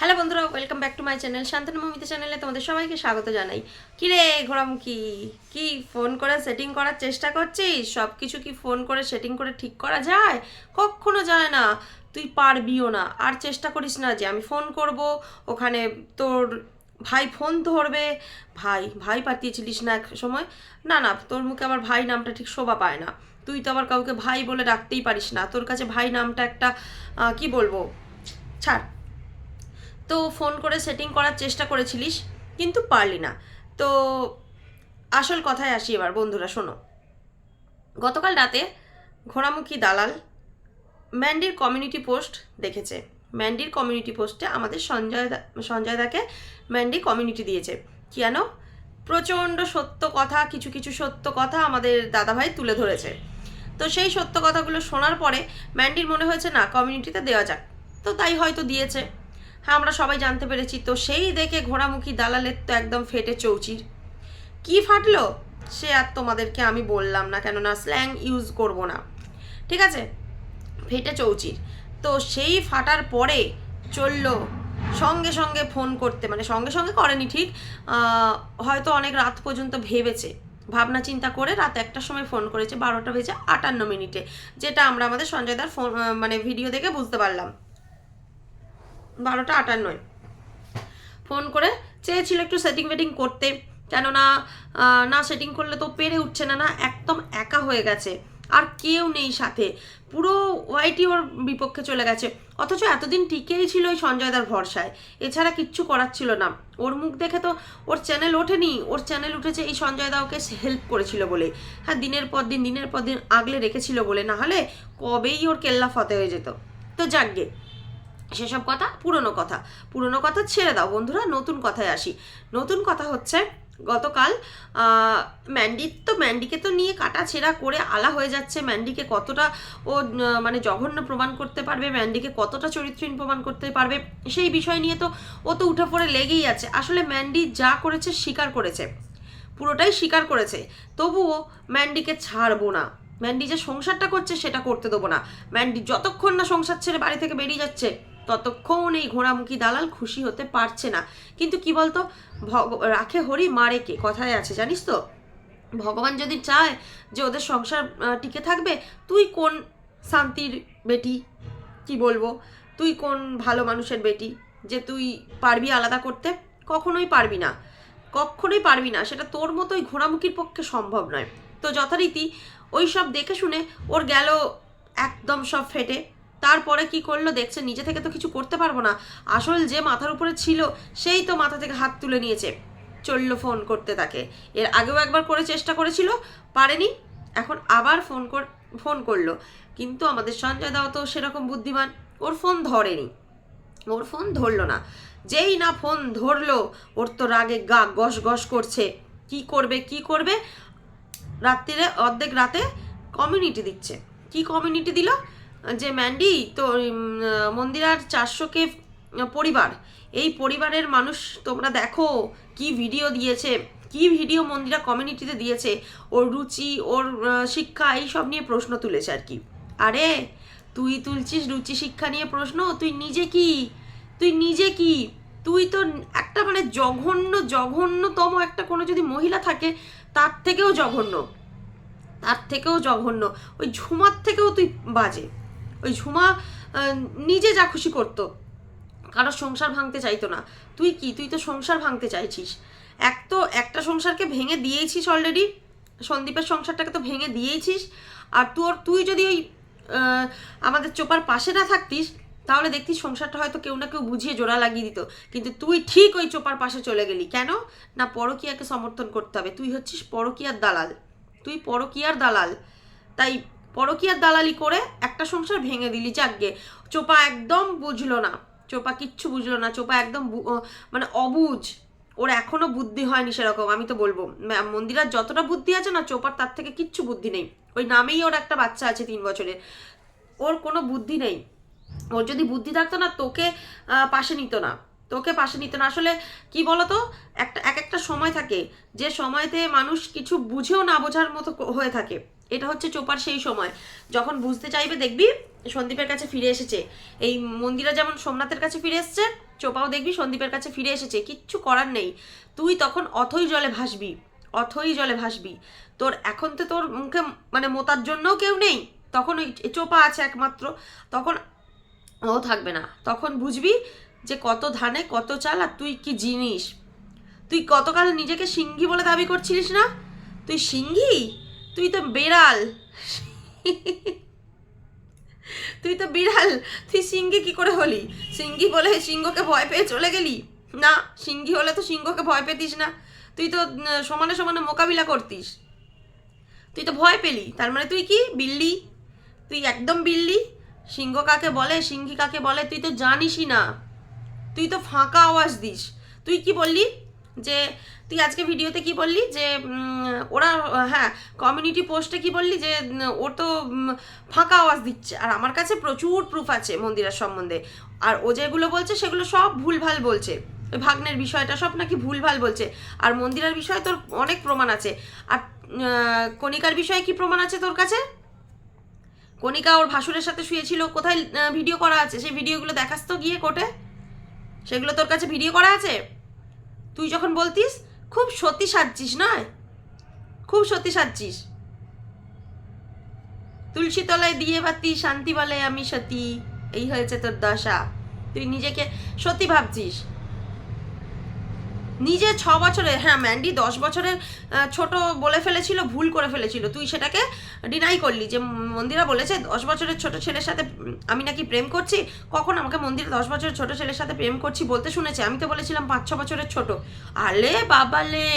Hello বন্ধুরা welcome back to my channel Shantanu Mamita চ্যানেলে তোমাদের সবাইকে স্বাগত জানাই। কিরে ঘোরামুখী কি? ফোন করে সেটিং করার চেষ্টা করছিস? সব কিছু কি ফোন করে সেটিং করে ঠিক করা যায়? কখনো যায় না। তুই পারবিও না। আর চেষ্টা করিস না যে আমি ফোন করব, ওখানে তোর ভাই ফোন ধরবে। ভাই ভাই পাঠিয়েছিলিস না এক সময়? না না, তোর মুখে আবার ভাই নামটা ঠিক শোভা পায় না। তুই তো আবার কাউকে ভাই বলে ডাকতেই পারিস না। তোর কাছে ভাই নামটা একটা কি বলব? ছাড়। তো ফোন করে সেটিং করার চেষ্টা করেছিলিস, কিন্তু পারলি না। তো আসল কথায় আসি এবার, বন্ধুরা, শোনো। গতকাল রাতে ঘোড়ামুখী দালাল ম্যান্ডির কমিউনিটি পোস্ট দেখেছে। ম্যান্ডির কমিউনিটি পোস্টে আমাদের সঞ্জয় সঞ্জয় দাকে ম্যান্ডি কমিউনিটি দিয়েছে। কেন? প্রচণ্ড সত্য কথা, কিছু কিছু সত্য কথা আমাদের দাদাভাই তুলে ধরেছে। তো সেই সত্য কথাগুলো শোনার পরে ম্যান্ডির মনে হয়েছে, না কমিউনিটিতে দেওয়া যাক। তো তাই হয়তো দিয়েছে। আমরা সবাই জানতে পেরেছি। তো সেই দেখে ঘোড়ামুখী দালালের তো একদম ফেটে চৌচির। কি ফাটলো? সে আর তোমাদেরকে আমি বললাম না, কেননা স্ল্যাং ইউজ করব না। ঠিক আছে? ফেটে চৌচির। তো সেই ফাটার পরে চলল সঙ্গে সঙ্গে ফোন করতে। মানে সঙ্গে সঙ্গে করেনি ঠিক। হয়তো অনেক রাত পর্যন্ত ভেবেছে। ভাবনা চিন্তা করে রাত একটার সময় ফোন করেছে, বারোটা বেজে আটান্ন মিনিটে। যেটা আমরা আমাদের সঞ্জয়দার ফোন মানে ভিডিও দেখে বুঝতে পারলাম। বারোটা আটান্নয়। ফোন করে চেয়েছিল একটু সেটিং ফেটিং করতে। কেননা না সেটিং করলে তো পেরে উঠছে না না একদম একা হয়ে গেছে। আর কেউ নেই সাথে। পুরো ওয়াইটি ওর বিপক্ষে চলে গেছে। অথচ এতদিন টিকেই ছিল ওই সঞ্জয়দার ভরসায়। এছাড়া কিচ্ছু করার ছিল না। ওর মুখ দেখে তো ওর চ্যানেল ওঠেনি। ওর চ্যানেল উঠেছে এই সঞ্জয় দা ওকে হেল্প করেছিল বলে। হ্যাঁ দিনের পর দিন, দিনের পর দিন আগলে রেখেছিল বলে। না হলে কবেই ওর কেল্লা ফতে হয়ে যেত। তো যাকগে সেসব কথা পুরনো কথা। পুরনো কথা ছেড়ে দাও বন্ধুরা নতুন কথায় আসি। নতুন কথা হচ্ছে গতকাল আহ, ম্যান্ডির তো ম্যান্ডিকে তো নিয়ে কাটা ছেঁড়া করে আলা হয়ে যাচ্ছে। ম্যান্ডিকে কতটা ও মানে জঘন্য প্রমাণ করতে পারবে ম্যান্ডিকে কতটা চরিত্রহীন প্রমাণ করতে পারবে সেই বিষয় নিয়ে তো ও তো উঠে পড়ে লেগেই আছে। আসলে ম্যান্ডি যা করেছে স্বীকার করেছে। পুরোটাই স্বীকার করেছে। তবুও ম্যান্ডিকে ছাড়বো না। ম্যান্ডি যে সংসারটা করছে সেটা করতে দেবো না। ম্যান্ডি যতক্ষণ না সংসার ছেড়ে বাড়ি থেকে বেরিয়ে যাচ্ছে ততক্ষণ এই ঘোড়ামুখী দালাল খুশি হতে পারছে না। কিন্তু কি বলতো? ভগ- রাখে হরি, মারে কে? কথায় আছে, জানিস তো? ভগবান যদি চায় যে ওদের সংসার টিকে থাকবে, তুই কোন শান্তির বেটি? কি বলব? তুই কোন ভালো মানুষের বেটি? যে তুই পারবি আলাদা করতে? কখনোই পারবি না। কখনোই পারবি না। সেটা তোর মতোই ঘোড়ামুখীর পক্ষে সম্ভব নয়। তো যথারীতি ওই সব দেখে শুনে ওর গেল একদম সব ফেটে। তারপরে কি করল? দেখছে নিজে থেকে তো কিছু করতে পারব না। আসল যে মাথার উপরে ছিল, সেই তো মাথা থেকে হাত তুলে নিয়েছে। চলল ফোন করতে তাকে। এর আগেও একবার করে চেষ্টা করেছিল, পারেনি। এখন আবার ফোন কর, ফোন করল। কিন্তু আমাদের সঞ্জয় দাও তো সেরকম বুদ্ধিমান। ওর ফোন ধরেনি। ওর ফোন ধরলো না। যেই না ফোন ধরলো, ওর তো রাগে গা গস গস করছে। কি করবে কি করবে? রাত্রিরে অর্ধেক রাতে কমিউনিটি দিচ্ছে। কি কমিউনিটি দিল? যে ম্যান্ডি তো মন্দিরার চারশো কে পরিবার। এই পরিবারের মানুষ তোমরা দেখো কি ভিডিও দিয়েছে, কি ভিডিও মন্দিরা কমিউনিটিতে দিয়েছে। ওর রুচি, ওর শিক্ষা, এই সব নিয়ে প্রশ্ন তুলেছে আর কি। আরে, তুই তুলছিস রুচি, শিক্ষা নিয়ে প্রশ্ন? তুই নিজে কি? তুই নিজে কি? তুই তো একটা মানে জঘন্য, জঘন্যতম একটা কোনো যদি মহিলা থাকে, তার থেকেও জঘন্য। তার থেকেও জঘন্য। ওই ঝুমার থেকেও তুই বাজে। ওই ঝুমা নিজে যা খুশি করতো। কারও সংসার ভাঙতে চাইতো না। তুই কি? তুই তো সংসার ভাঙতে চাইছিস। এক তো একটা সংসারকে ভেঙে দিয়েছিস অলরেডি সন্দীপের সংসারটাকে তো ভেঙে দিয়েছিস আর তোর, তুই যদি ওই আমাদের চোপার পাশে না থাকতিস, তাহলে দেখতিস সংসারটা হয়তো কেউ না কেউ বুঝিয়ে জোড়া লাগিয়ে দিত। কিন্তু তুই ঠিক ওই চোপার পাশে চলে গেলি। কেন? না পরকীয়াকে সমর্থন করতে হবে। তুই হচ্ছিস পরকীয়ার দালাল। তুই পরকীয়ার দালাল। তাই পরকীয়ার দালালি করে একটা সংসার ভেঙে দিলি, যাকগে। চোপা একদম বুঝলো না। চোপা কিচ্ছু বুঝলো না। চোপা একদম মানে অবুঝ। ওর এখনও বুদ্ধি হয়নি সেরকম, আমি তো বলব। মন্দিরার যতটা বুদ্ধি আছে না, চোপার তার থেকে কিচ্ছু বুদ্ধি নেই। ওই নামেই ওর একটা বাচ্চা আছে তিন বছরের। ওর কোনো বুদ্ধি নেই। ওর যদি বুদ্ধি থাকতো না, তোকে পাশে নিত না। তোকে পাশে নিত না। আসলে কি বলতো? একটা, এক একটা সময় থাকে, যে সময়তে মানুষ কিছু বুঝেও না বোঝার মতো হয়ে থাকে। এটা হচ্ছে চোপার সেই সময়। যখন বুঝতে চাইবে, দেখবি সন্দীপের কাছে ফিরে এসেছে। এই মন্দিরা যেমন সোমনাথের কাছে ফিরে এসেছে, চোপাও দেখবি সন্দীপের কাছে ফিরে এসেছে। কিচ্ছু করার নেই। তুই তখন অথই জলে ভাসবি, অথই জলে ভাসবি। তোর, এখন তো তোর মুখে মানে মোতার জন্যও কেউ নেই। তখন ওই চোপা আছে একমাত্র। তখন ও থাকবে না। তখন বুঝবি যে কত ধানে কত চাল আর তুই কি জিনিস? তুই কতকাল নিজেকে সিংহি বলে দাবি করছিলিস না? তুই সিংহি তুই তো বেড়াল। তুই তো বিড়াল। তুই সিংহি কি করে হলি? সিংহি বলে সিংহকে ভয় পেয়ে চলে গেলি? না সিংহি হলে তো সিংহকে ভয় পেতিস না। তুই তো সমানে সমানে মোকাবিলা করতিস। তুই তো ভয় পেলি। তার মানে তুই কি? বিল্লি। তুই একদম বিল্লি? সিংহ কাকে বলে? সিংহি কাকে বলে? তুই তো জানিসই না। তুই তো ফাঁকা আওয়াজ দিস। তুই কি বললি? যে, তুই আজকে ভিডিওতে কি বললি? যে ওরা হ্যাঁ কমিউনিটি পোস্টে কি বললি? যে ও তো ফাঁকা আওয়াজ দিচ্ছে। আর আমার কাছে প্রচুর প্রুফ আছে মন্দিরের সম্বন্ধে। আর ও যেগুলো বলছে, সেগুলো সব ভুলভাল বলছে। ভাগ্নের বিষয়টা সব নাকি ভুলভাল বলছে। আর মন্দিরের বিষয়ে তোর অনেক প্রমাণ আছে। আর কণিকার বিষয়ে কি প্রমাণ আছে তোর কাছে? কণিকা ওর ভাসুরের সাথে শুয়েছিল। কোথায় ভিডিও করা আছে? সেই ভিডিওগুলো দেখাস তো গিয়ে কোর্টে সেগুলো তোর কাছে ভিডিও করা আছে? তুই যখন বলতিস, খুব সত্যি সাজছিস, নয়? খুব সত্যি সাজছিস। তুলসী তলায় দিয়ে বাতি, শান্তি বলে আমি সতী। এই হয়েছে তোর দশা। তুই নিজেকে সতী ভাবছিস। নিজে ছ বছরে হ্যাঁ ম্যান্ডি দশ বছরের ছোট বলে ফেলেছিল, ভুল করে ফেলেছিল। তুই সেটাকে ডিনাই করলি যে মন্দিরা বলেছে দশ বছরের ছোট ছেলের সাথে আমি নাকি প্রেম করছি? কখন আমাকে মন্দিরে দশ বছরের ছোট ছেলের সাথে প্রেম করছি বলতে শুনেছে? আমি তো বলেছিলাম পাঁচ ছ বছরের ছোট। আলে বাবালে,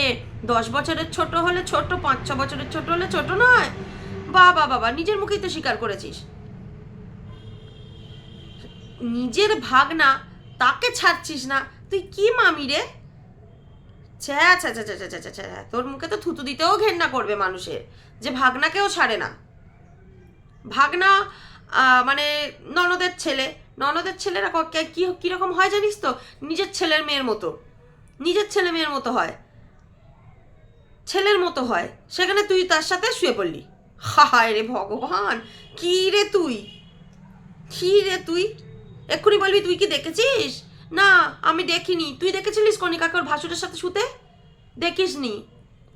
দশ বছরের ছোট হলে ছোট, পাঁচ ছ বছরের ছোট হলে ছোট নয়। বাবা বাবা, নিজের মুখেই তো স্বীকার করেছিস। নিজের ভাগনা, তাকে ছাড়ছিস না। তুই কি মামি রে? ছ্যা ছ্যা ছ্যা ছ্যা ছ্যা ছ্যা তোর মুখে তো থুতু দিতেও ঘেন্না করবে মানুষের। যে ভাগনাকেও ছাড়ে না। ভাগনা মানে ননদের ছেলে। ননদের ছেলেরা কি কীরকম হয় জানিস তো? নিজের ছেলের মেয়ের মতো। নিজের ছেলে মেয়ের মতো হয়। ছেলের মতো হয়। সেখানে তুই তার সাথে শুয়ে পড়লি। হায় রে ভগবান! কি রে তুই? কি রে তুই? এক্ষুনি বলবি, তুই কি দেখেছিস? না, আমি দেখিনি। তুই দেখেছিলিস কণিকাকে ওর ভাসুরের সাথে শুতে? দেখিসনি।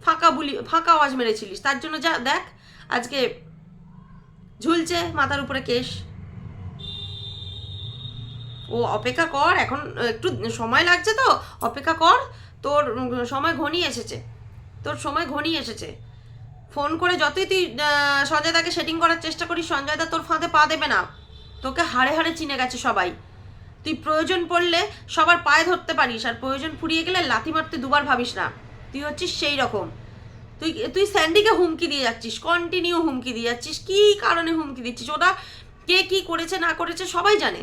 ফাঁকা বুলি, ফাঁকা আওয়াজ মেরেছিলিস। তার জন্য যা, দেখ, আজকে ঝুলছে মাথার উপরে কেশ। ও, অপেক্ষা কর, এখন একটু সময় লাগছে তো। অপেক্ষা কর, তোর সময় ঘনিয়ে এসেছে। তোর সময় ঘনিয়ে এসেছে। ফোন করে যতই তুই সঞ্জয়দাকে সেটিং করার চেষ্টা করিস, সঞ্জয়দা তোর ফাঁদে পা দেবে না। তোকে হাড়ে হাড়ে চিনে গেছে সবাই। তুই প্রয়োজন পড়লে সবার পায়ে ধরতে পারিস, আর প্রয়োজন ফুরিয়ে গেলে লাথি মারতে দুবার ভাবিস না। তুই হচ্ছিস সেই রকম। তুই তুই স্যান্ডিকে হুমকি দিয়ে যাচ্ছিস কন্টিনিউ হুমকি দিয়ে যাচ্ছিস, কী কারণে হুমকি দিচ্ছিস, ওটা কে কি করেছে, না করেছে সবাই জানে।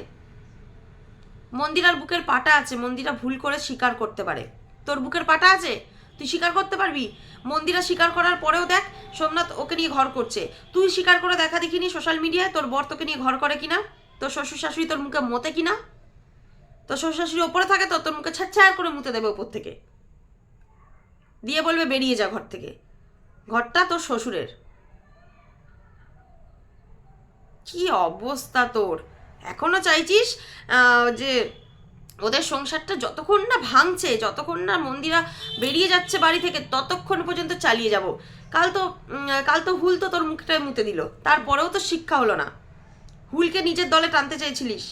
মন্দিরার বুকের পাটা আছে, মন্দিরা ভুল করে স্বীকার করতে পারে। তোর বুকের পাটা আছে? তুই স্বীকার করতে পারবি? মন্দিরা স্বীকার করার পরেও দেখ, সোমনাথ ওকে নিয়ে ঘর করছে। তুই স্বীকার করে দেখা দেখিনি সোশ্যাল মিডিয়ায়, তোর বর তোকে নিয়ে ঘর করে কিনা? তোর শ্বশুর শাশুড়ি তোর মুখে মতে কিনা? তোর শ্বশুর শাশুড়ি ওপরে থাকে তো তোর মুখে ছাড় করে মুতে দেবে ওপর থেকে। দিয়ে বলবে বেরিয়ে যা ঘর থেকে। ঘরটা তোর শ্বশুরের। কি অবস্থা তোর? এখনও চাইছিস যে ওদের সংসারটা যতক্ষণ না ভাঙছে, যতক্ষণ না মন্দিরা বেরিয়ে যাচ্ছে বাড়ি থেকে, ততক্ষণ পর্যন্ত চালিয়ে যাব। কাল তো কাল তো হুল তো তোর মুখটায় মুতে দিল। তারপরেও তো শিক্ষা হলো না। হুলকে নিজের দলে টানতে চেয়েছিলিস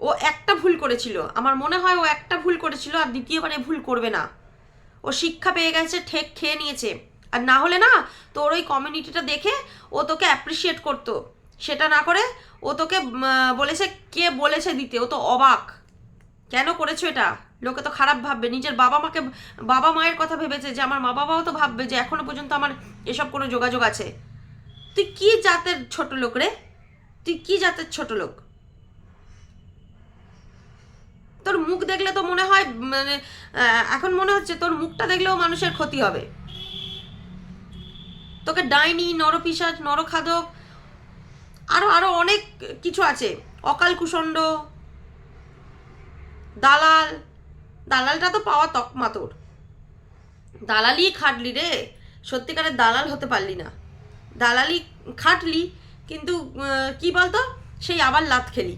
ও একটা ভুল করেছিল। আমার মনে হয় ও একটা ভুল করেছিল আর দ্বিতীয়বারে ভুল করবে না। ও শিক্ষা পেয়ে গেছে, ঠেক খেয়ে নিয়েছে। আর না হলে না, তোর ওই কমিউনিটিটা দেখে ও তোকে অ্যাপ্রিসিয়েট করতো। সেটা না করে ও তোকে বলেছে কে বলেছে দিতে। ও তো অবাক। কেন করেছ এটা? লোকে তো খারাপ ভাববে। নিজের বাবা মাকে, বাবা মায়ের কথা ভেবেছে যে, আমার মা বাবাও তো ভাববে যে, এখনও পর্যন্ত আমার এসব কোনো যোগাযোগ আছে। তুই কি জাতের ছোট লোক রে? তুই কি জাতের ছোট লোক? তোর মুখ দেখলে তো মনে হয় মানে এখন মনে হচ্ছে তোর মুখটা দেখলেও মানুষের ক্ষতি হবে। তোকে ডাইনি নরপিসাজ নরখাদক, আরও আরও অনেক কিছু আছে। অকাল কুষণ্ড, দালাল, দালালটা তো পাওয়া তকমা তোর। দালালি খাটলি রে। সত্যিকারের দালাল হতে পারলি না। দালালি খাটলি, কিন্তু কি বলতো? সেই আবার লাত খেলি।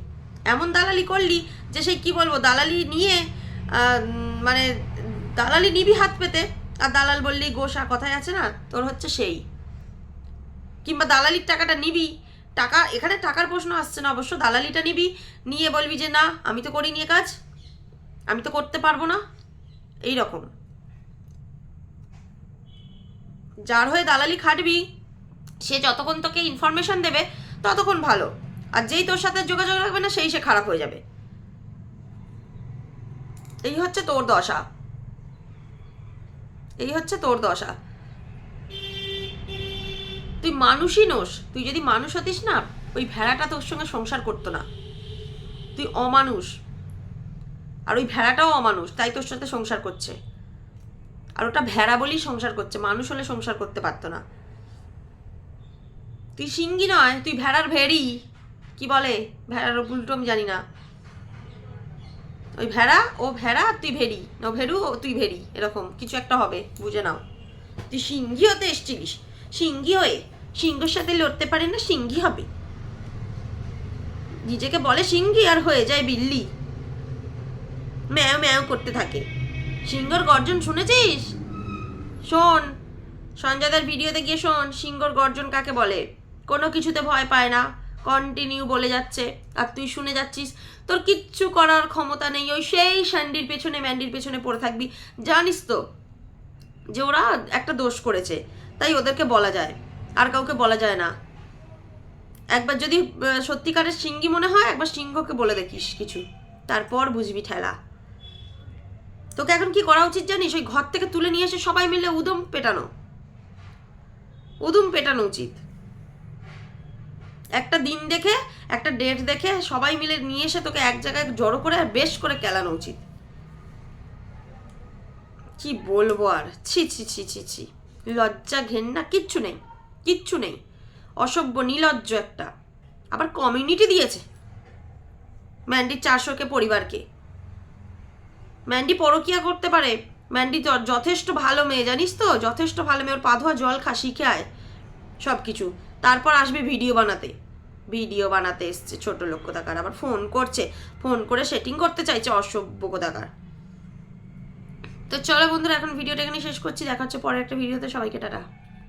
এমন দালালি করলি যে সেই, কি বলব, দালালি নিয়ে মানে দালালি নিবি হাত পেতে। আর দালাল বললি গোসা কথায় আছে না, তোর হচ্ছে সেই। কিংবা দালালির টাকাটা নিবি। টাকা, এখানে টাকার প্রশ্ন আসছে না, অবশ্য দালালিটা নিবি, নিয়ে বলবি যে, না, আমি তো করি নিয়ে কাজ, আমি তো করতে পারব না। এই রকম যার হয়ে দালালি খাটবি, সে যতক্ষণ তোকে ইনফরমেশন দেবে, ততক্ষণ ভালো। আর যেই তোর সাথে যোগাযোগ রাখবে না, সেই সে খারাপ হয়ে যাবে। এই হচ্ছে তোর দশা। এই হচ্ছে তোর দশা। তুই মানুষই নোস। তুই যদি মানুষ হতিস না, ওই ভেড়াটা তোর সঙ্গে সংসার করতো না। তুই অমানুষ। আর ওই ভেড়াটাও অমানুষ, তাই তোর সাথে সংসার করছে। আর ওটা ভেড়া বলেই সংসার করছে, মানুষ হলে সংসার করতে পারতো না। তুই সিঙ্গি নয়, তুই ভেড়ার ভেড়ি। কি বলে? ভেড়ার উল্টো আমি জানি না। ওই ভেড়া, ও ভেড়া তুই ভেড়ি। ও ভেড়ু, ও তুই ভেড়ি, এরকম। কিছু একটা হবে, বুঝে নাও। তুই সিঙ্গি হতে এসছিলিস। সিঙ্গি হয়ে সিংহর সাথে লড়তে পারে না সিঙ্গি হবে। নিজেকে বলে সিঙ্গি আর হয়ে যায় বিল্লি। ম্যাও ম্যাও করতে থাকে। সিংহর গর্জন শুনেছিস? শোন সঞ্জয়দার ভিডিওতে গিয়ে শোন, সিংহর গর্জন কাকে বলে? কোনো কিছুতে ভয় পায় না। কন্টিনিউ বলে যাচ্ছে। আর তুই শুনে যাচ্ছিস, তোর কিচ্ছু করার ক্ষমতা নেই, ওই সেই স্যান্ডির পেছনে, ম্যান্ডির পেছনে পড়ে থাকবি। জানিস তো যে ওরা একটা দোষ করেছে, তাই ওদেরকে বলা যায়। আর কাউকে বলা যায় না। একবার যদি সত্যিকারের সিঙ্গি মনে হয়, একবার সিংহকে বলে দেখিস কিছু। তারপর বুঝবি ঠেলা। তোকে এখন কি করা উচিত জানিস? ওই ঘর থেকে তুলে নিয়ে এসে সবাই মিলে উদম পেটানো। উদম পেটানো উচিত। একটা দিন দেখে, একটা ডেট দেখে সবাই মিলে নিয়ে এসে তোকে এক জায়গায় জড়ো করে আর বেশ করে কেলানো উচিত। কি বলব আর? ছি ছি ছি ছি ছি। লজ্জা ঘেন্না কিচ্ছু নেই কিচ্ছু নেই। অসভ্য, নিলজ্জ একটা। আবার কমিউনিটি দিয়েছে। ম্যান্ডির চারশোকে পরিবারকে। ম্যান্ডি পরকিয়া করতে পারে। ম্যান্ডি যথেষ্ট ভালো মেয়ে, জানিস তো? যথেষ্ট ভালো মেয়ে, ওর পা ধোয়া জল খা, শিখে আয়। সব কিছু তারপর আসবে ভিডিও বানাতে। ভিডিও বানাতে এসছে ছোট লোক কোথাকার আবার ফোন করছে। ফোন করে সেটিং করতে চাইছে অসভ্য কোথাকার। তো চলো বন্ধুরা, এখন ভিডিওটা এখানে শেষ করছি। দেখা হচ্ছে পরের একটা ভিডিওতে। সবাইকে টাটা।